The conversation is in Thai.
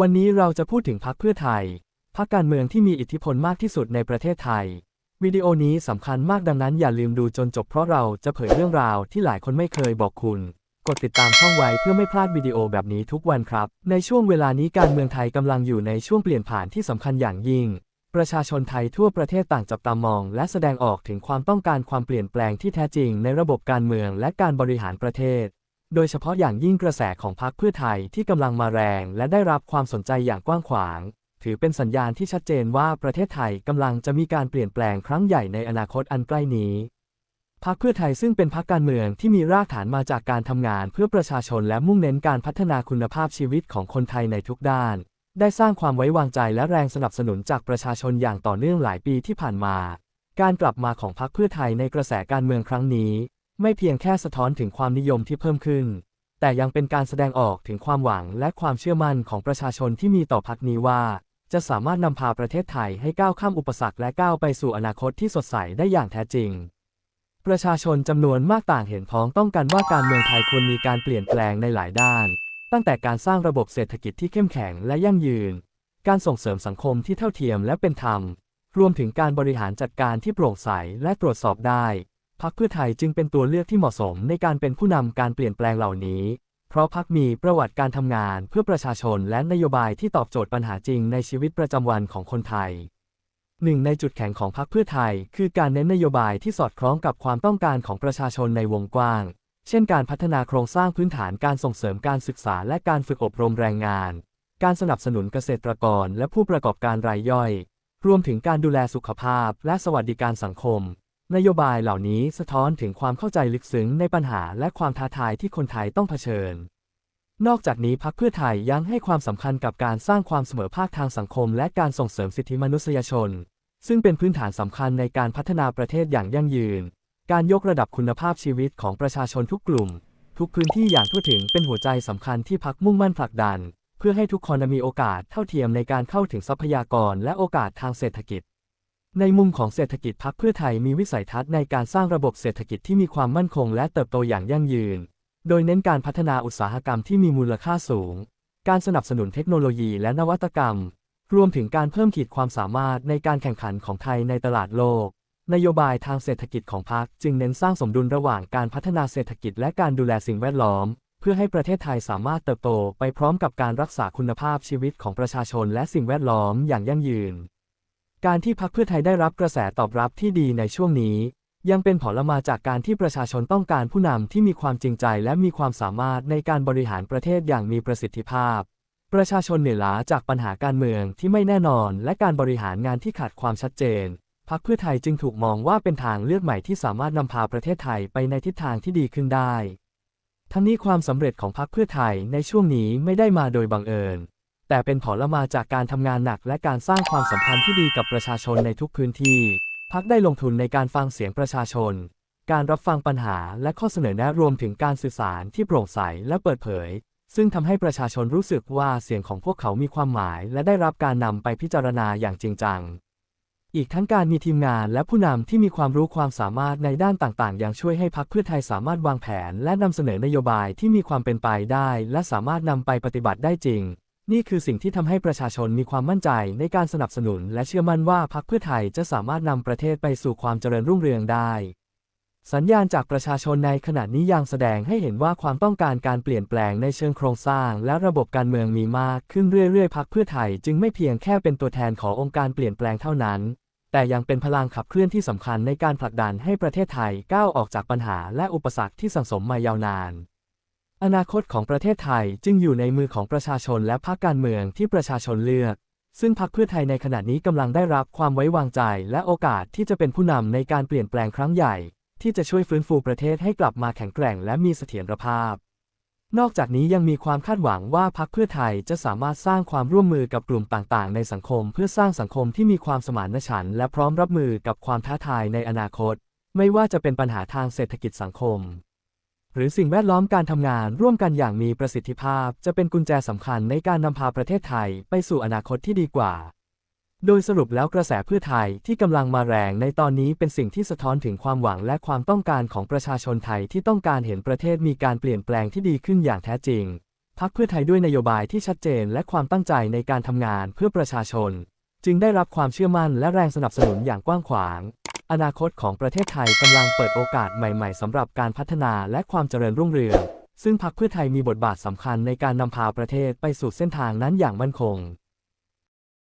วันนี้เราจะพูดถึงพรรคเพื่อไทย พรรคการเมืองที่มีอิทธิพลมากที่สุดในประเทศไทย วิดีโอนี้สำคัญมากดังนั้นอย่าลืมดูจนจบเพราะเราจะเผยเรื่องราวที่หลายคนไม่เคยบอกคุณ กดติดตามช่องไว้เพื่อไม่พลาดวิดีโอแบบนี้ทุกวันครับ ในช่วงเวลานี้การเมืองไทยกำลังอยู่ในช่วงเปลี่ยนผ่านที่สำคัญอย่างยิ่ง ประชาชนไทยทั่วประเทศต่างจับตามอง และแสดงออกถึงความต้องการความเปลี่ยนแปลงที่แท้จริงในระบบการเมืองและการบริหารประเทศ โดยเฉพาะอย่างยิ่งกระแสของพรรคเพื่อไทยที่กำลังมาแรงและได้รับความสนใจอย่างกว้างขวาง ถือเป็นสัญญาณที่ชัดเจนว่าประเทศไทยกำลังจะมีการเปลี่ยนแปลงครั้งใหญ่ในอนาคตอันใกล้นี้พรรคเพื่อไทยซึ่งเป็นพรรคการเมืองที่มีรากฐานมาจากการทำงานเพื่อประชาชนและมุ่งเน้นการพัฒนาคุณภาพชีวิตของคนไทยในทุกด้าน ได้สร้างความไว้วางใจและแรงสนับสนุนจากประชาชนอย่างต่อเนื่องหลายปีที่ผ่านมา การกลับมาของพรรคเพื่อไทยในกระแสการเมืองครั้งนี้ ไม่เพียงแค่สะท้อนถึงความนิยมที่เพิ่มขึ้น แต่ยังเป็นการแสดงออกถึงความหวังและความเชื่อมั่นของประชาชนที่มีต่อพรรคนี้ว่า จะสามารถนำพาประเทศไทยให้ก้าวข้ามอุปสรรคและก้าวไปสู่อนาคตที่สดใสได้อย่างแท้จริง ประชาชนจำนวนมากต่างเห็นพ้องต้องกันว่าการเมืองไทยควรมีการเปลี่ยนแปลงในหลายด้าน ตั้งแต่การสร้างระบบเศรษฐกิจที่เข้มแข็งและยั่งยืน การส่งเสริมสังคมที่เท่าเทียมและเป็นธรรม รวมถึงการบริหารจัดการที่โปร่งใสและตรวจสอบได้ พรรคเพื่อไทยจึงเป็นตัวเลือกที่เหมาะสมในการเป็นผู้นำการเปลี่ยนแปลงเหล่านี้ เพราะพรรคมีประวัติการทำงานเพื่อประชาชนและนโยบายที่ตอบโจทย์ปัญหาจริงในชีวิตประจำวันของคนไทยหนึ่งในจุดแข็งของพรรคเพื่อไทย คือการเน้นนโยบายที่สอดคล้องกับความต้องการของประชาชนในวงกว้าง เช่นการพัฒนาโครงสร้างพื้นฐานการส่งเสริมการศึกษาและการฝึกอบรมแรงงาน การสนับสนุนเกษตรกรและผู้ประกอบการรายย่อย รวมถึงการดูแลสุขภาพและสวัสดิการสังคม นโยบายเหล่านี้สะท้อนถึงความเข้าใจลึกซึ้งในปัญหาและความท้าทายที่คนไทยต้องเผชิญ นอกจากนี้พรรคเพื่อไทยยังให้ความสำคัญกับการสร้างความเสมอภาคทางสังคม และการส่งเสริมสิทธิมนุษยชน ซึ่งเป็นพื้นฐานสำคัญในการพัฒนาประเทศอย่างยั่งยืน การยกระดับคุณภาพชีวิตของประชาชนทุกกลุ่ม ทุกพื้นที่อย่างทั่วถึงเป็นหัวใจสำคัญที่พรรคมุ่งมั่นผลักดัน เพื่อให้ทุกคนมีโอกาสเท่าเทียมในการเข้าถึงทรัพยากรและโอกาสทางเศรษฐกิจ ในมุมของเศรษฐกิจพรรคเพื่อไทยมีวิสัยทัศน์ในการสร้างระบบเศรษฐกิจที่มีความมั่นคงและเติบโตอย่างยั่งยืน โดยเน้นการพัฒนาอุตสาหกรรมที่มีมูลค่าสูง การสนับสนุนเทคโนโลยีและนวัตกรรม รวมถึงการเพิ่มขีดความสามารถในการแข่งขันของไทยในตลาดโลก นโยบายทางเศรษฐกิจของพรรคจึงเน้นสร้างสมดุลระหว่างการพัฒนาเศรษฐกิจและการดูแลสิ่งแวดล้อม เพื่อให้ประเทศไทยสามารถเติบโตไปพร้อมกับการรักษาคุณภาพชีวิตของประชาชนและสิ่งแวดล้อมอย่างยั่งยืน การที่พรรคเพื่อไทยได้รับกระแสตอบรับที่ดีในช่วงนี้ ยังเป็นผลมาจากการที่ประชาชนต้องการผู้นำที่มีความจริงใจและมีความสามารถในการบริหารประเทศอย่างมีประสิทธิภาพ ประชาชนเหนื่อยล้าจากปัญหาการเมืองที่ไม่แน่นอน และการบริหารงานที่ขาดความชัดเจนพรรคเพื่อไทยจึงถูกมองว่าเป็นทางเลือกใหม่ที่สามารถนำพาประเทศไทยไปในทิศทางที่ดีขึ้นได้ ทั้งนี้ความสำเร็จของพรรคเพื่อไทยในช่วงนี้ไม่ได้มาโดยบังเอิญ แต่เป็นผลมาจากการทำงานหนักและการสร้างความสัมพันธ์ที่ดีกับประชาชนในทุกพื้นที่พรรคได้ลงทุนในการฟังเสียงประชาชน การรับฟังปัญหาและข้อเสนอแนะรวมถึงการสื่อสารที่โปร่งใสและเปิดเผย ซึ่งทำให้ประชาชนรู้สึกว่าเสียงของพวกเขามีความหมาย และได้รับการนำไปพิจารณาอย่างจริงจังอีกทั้งการมีทีมงานและผู้นำที่มีความรู้ความสามารถในด้านต่างๆยังช่วยให้พรรคเพื่อไทยสามารถวางแผน และนำเสนอนโยบายที่มีความเป็นไปได้ และสามารถนำไปปฏิบัติได้จริง นี่คือสิ่งที่ทำให้ประชาชนมีความมั่นใจในการสนับสนุน และเชื่อมั่นว่าพรรคเพื่อไทยจะสามารถนำประเทศไปสู่ความเจริญรุ่งเรืองได้ สัญญาณจากประชาชนในขณะนี้ยังแสดงให้เห็นว่าความต้องการการเปลี่ยนแปลงในเชิงโครงสร้าง และระบบการเมืองมีมากขึ้นเรื่อยๆพรรคเพื่อไทยจึงไม่เพียงแค่เป็นตัวแทนขององค์การเปลี่ยนแปลงเท่านั้น แต่ยังเป็นพลังขับเคลื่อนที่สำคัญในการผลักดันให้ประเทศไทยก้าวออกจากปัญหาและอุปสรรคที่สังสมมายาวนาน อนาคตของประเทศไทยจึงอยู่ในมือของประชาชนและพรรคการเมืองที่ประชาชนเลือก ซึ่งพรรคเพื่อไทยในขณะนี้กำลังได้รับความไว้วางใจและโอกาสที่จะเป็นผู้นำในการเปลี่ยนแปลงครั้งใหญ่ ที่จะช่วยฟื้นฟูประเทศให้กลับมาแข็งแกร่งและมีเสถียรภาพ นอกจากนี้ยังมีความคาดหวังว่าพรรคเพื่อไทยจะสามารถสร้างความร่วมมือกับกลุ่มต่างๆ ในสังคม เพื่อสร้างสังคมที่มีความสมานฉันท์และพร้อมรับมือกับความท้าทายในอนาคต ไม่ว่าจะเป็นปัญหาทางเศรษฐกิจสังคม หรือสิ่งแวดล้อมการทำงานร่วมกันอย่างมีประสิทธิภาพ จะเป็นกุญแจสำคัญในการนำพาประเทศไทยไปสู่อนาคตที่ดีกว่า โดยสรุปแล้วกระแสเพื่อไทยที่กำลังมาแรงในตอนนี้เป็นสิ่งที่สะท้อนถึงความหวังและความต้องการของประชาชนไทยที่ต้องการเห็นประเทศมีการเปลี่ยนแปลงที่ดีขึ้นอย่างแท้จริงพักเพื่อไทยด้วยนโยบายที่ชัดเจนและความตั้งใจในการทำงานเพื่อประชาชน จึงได้รับความเชื่อมั่นและแรงสนับสนุนอย่างกว้างขวาง อนาคตของประเทศไทยกำลังเปิดโอกาสใหม่ ๆสำหรับการพัฒนาและความเจริญรุ่งเรือง ซึ่งพรรคเพื่อไทยมีบทบาทสำคัญในการนำพาประเทศไปสู่เส้นทางนั้นอย่างมั่นคง